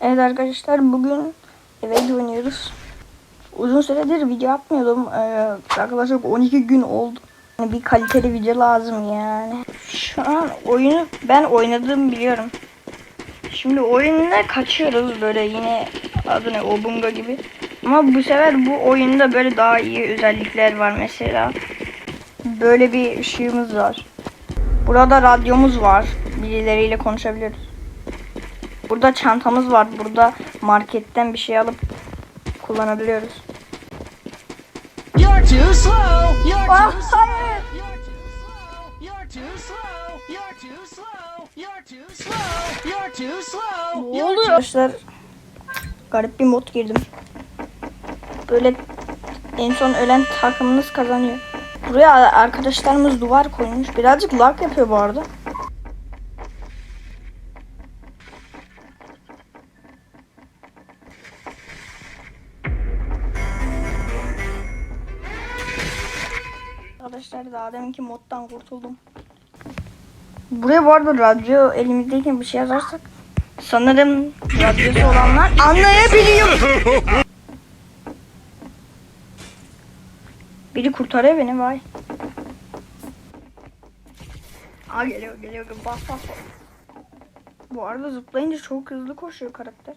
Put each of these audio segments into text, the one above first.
Evet arkadaşlar bugün eve oynuyoruz. Uzun süredir video atmıyordum. Ee, yaklaşık 12 gün oldu. Yani bir kaliteli video lazım yani. Şu an oyunu ben oynadım biliyorum. Şimdi oyunda kaçıyoruz böyle yine adı ne Obunga gibi. Ama bu sefer bu oyunda böyle daha iyi özellikler var mesela. Böyle bir ışığımız var. Burada radyomuz var. Birileriyle konuşabiliyoruz. Burada çantamız var. Burada marketten bir şey alıp kullanabiliyoruz. You're too slow. You're Ah, too slow. hayır. Ne oluyor? Arkadaşlar garip bir mod girdim. Böyle en son ölen takımınız kazanıyor. Buraya arkadaşlarımız duvar koymuş. Birazcık lag yapıyor bu arada. Arkadaşlar daha deminki moddan kurtuldum. Buraya bu arada radyo elimizdeyken bir şey yazarsak sanırım radyosu olanlar anlayabiliyor. Biri kurtarıyor beni vay. Aa geliyor geliyor bas bas bas. Bu arada zıplayınca çok hızlı koşuyor karakter.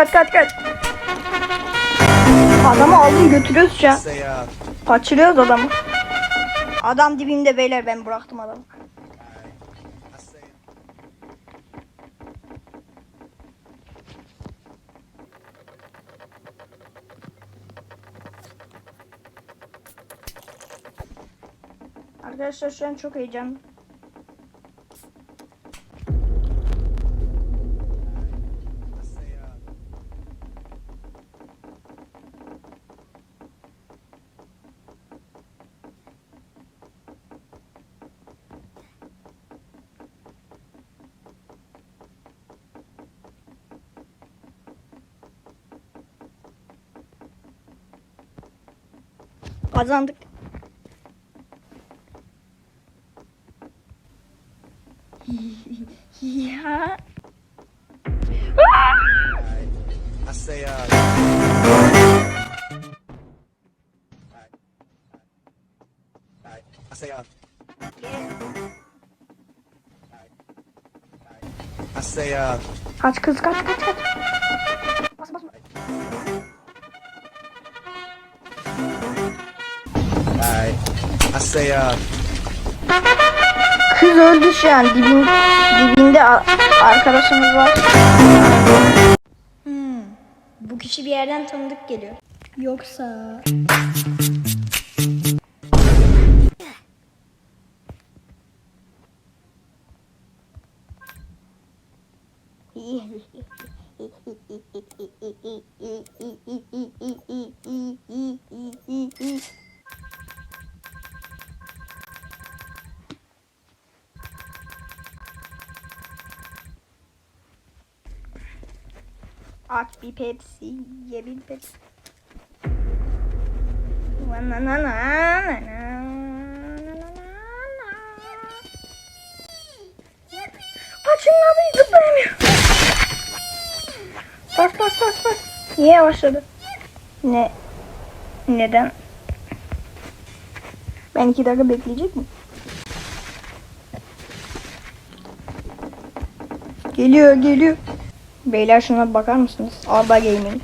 Kaç kaç kaç. Adamı aldım götürüyoruz uh, Kaçırıyoruz adamı. Adam dibimde beyler ben bıraktım adamı. Arkadaşlar şu an çok heyecanlı. Say, uh, Kaç kız kaç kaç kaç. Say, uh, Kız öldü şu an dibin, dibinde arkadaşımız var. Hmm. Bu kişi bir yerden tanıdık geliyor. Yoksa... At bir Pepsi, ye bir Pepsi. Na na na na na na. Açınla bir zıplayamıyor. Bas bas bas bas. Niye yavaşladı? Ne? Neden? Ben iki dakika bekleyecek mi? Geliyor geliyor. Beyler şuna bakar mısınız? Arda Gaming.